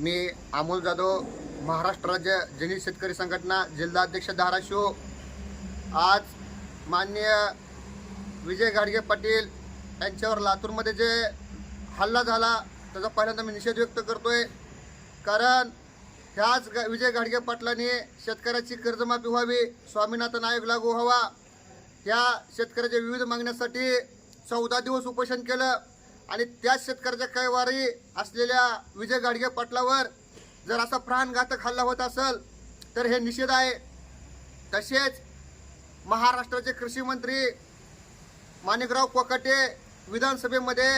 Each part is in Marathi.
मी अमोल जाधव महाराष्ट्र राज्य जनित शेतकरी संघटना जिल्हा अध्यक्ष धाराशिव. आज माननीय विजय गाडगे पाटील यांच्यावर लातूरमध्ये जे हल्ला झाला त्याचा पहिल्यांदा मी निषेध व्यक्त करतोय. कारण ह्याच ग विजय गाडगे पाटलांनी शेतकऱ्याची कर्जमाफी व्हावी स्वामीनाथन आयोग लागू व्हावा या शेतकऱ्याच्या विविध मागण्यासाठी चौदा दिवस उपोषण केलं. आणि त्याच शेतकऱ्याच्या कैवारी असलेल्या विजय गाडगे पाटलावर जर असा प्राणघातक हल्ला होत असेल तर हे निषेध आहे. तसेच महाराष्ट्राचे कृषी मंत्री माणिकराव कोकाटे विधानसभेमध्ये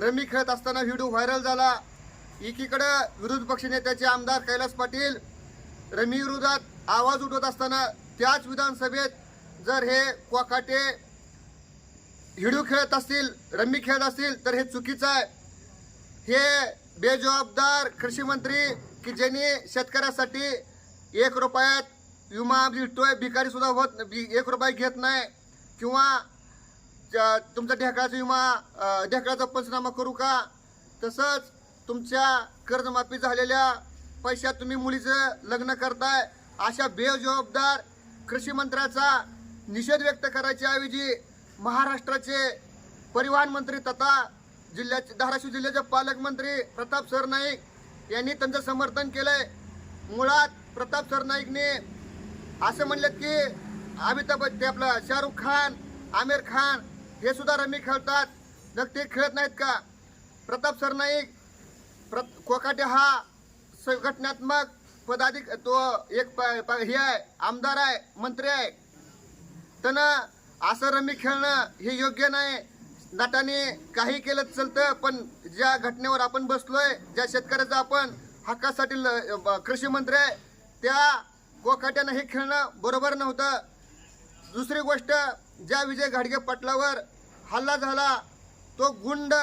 रमी खेळत असताना व्हिडिओ व्हायरल झाला. एकीकडं विरोधी पक्षनेत्याचे आमदार कैलास पाटील रमी विरोधात आवाज उठवत असताना त्याच विधानसभेत जर हे कोकाटे हिडू खेळत असतील रम्मी खेळत असतील तर हे चुकीचं आहे. हे बेजबाबदार कृषी मंत्री की ज्यांनी शेतकऱ्यासाठी एक रुपयात विमा विकतोय भिकारी सुद्धा होत एक रुपये घेत नाही किंवा तुमचा ढेकळाचा विमा ढेकळाचा पंचनामा करू का? तसंच तुमच्या कर्जमाफी झालेल्या पैशात तुम्ही मुलीचं लग्न करताय अशा बेजबाबदार कृषी मंत्र्याचा निषेध व्यक्त करायच्या ऐवजी महाराष्ट्राचे परिवहन मंत्री तथा जिल्ह्याचे धाराशिव जिल्ह्याचे पालकमंत्री प्रताप सरनाईक यांनी त्यांचं समर्थन केलंय. मुळात प्रताप सरनाईकने असं म्हणलं की अमिताभ ते आपलं शाहरुख खान आमिर खान हे सुद्धा रमी खेळतात. जग ते खेळत नाहीत का? प्रताप सरनाईक प्र कोकाटे हा संघटनात्मक पदाधिक तो एक प- हे आहे आमदार आहे मंत्री आहे. त्यानं असं रमी खेळणं हे योग्य नाही. नटाने काही केलं चलतं चालतं पण ज्या घटनेवर आपण बसलोय ज्या शेतकऱ्याचा आपण हक्कासाठी ल- कृषी मंत्री आहे त्या कोकाट्यानं हे खेळणं बरोबर नव्हतं. दुसरी गोष्ट ज्या विजय घाडगे पटलावर हल्ला झाला तो गुंड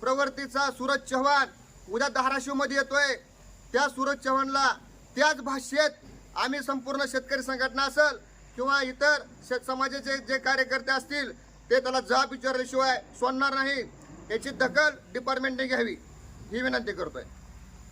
प्रवृत्तीचा सूरज चव्हाण उद्या धाराशिवमध्ये येतोय. त्या सूरज चव्हाणला त्याच भाषेत आम्ही संपूर्ण शेतकरी संघटना असेल किंवा इतर समाजाचे जे कार्यकर्ते असतील ते त्याला जाब विचारल्याशिवाय सोडणार नाही. याची दखल डिपार्टमेंटने घ्यावी ही विनंती करतोय.